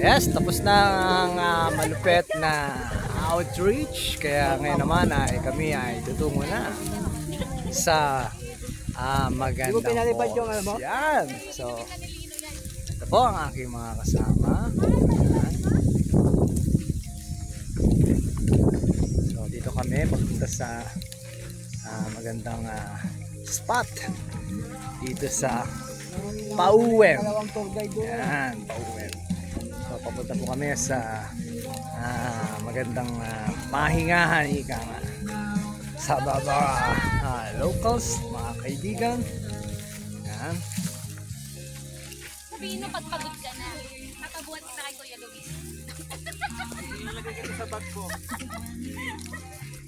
Yes, tapos na ang ah, malupet na outreach. Kaya ngayon naman ay kami ay tutungo na sa ah, magandang pinalipad yung ano mo? Yan. So, ito po ang aking mga kasama. Yan. So, dito kami papunta sa ah, magandang ah, spot dito sa doon. Yan, pauwi. Papunta po kami sa ah, magandang ah, mahingahan, ika nga. Sa baba, ah, locals, mga kaibigan. Yan. Sabihin mo pag pagod ka na. Tatabuhan kita kay Kuya Luis.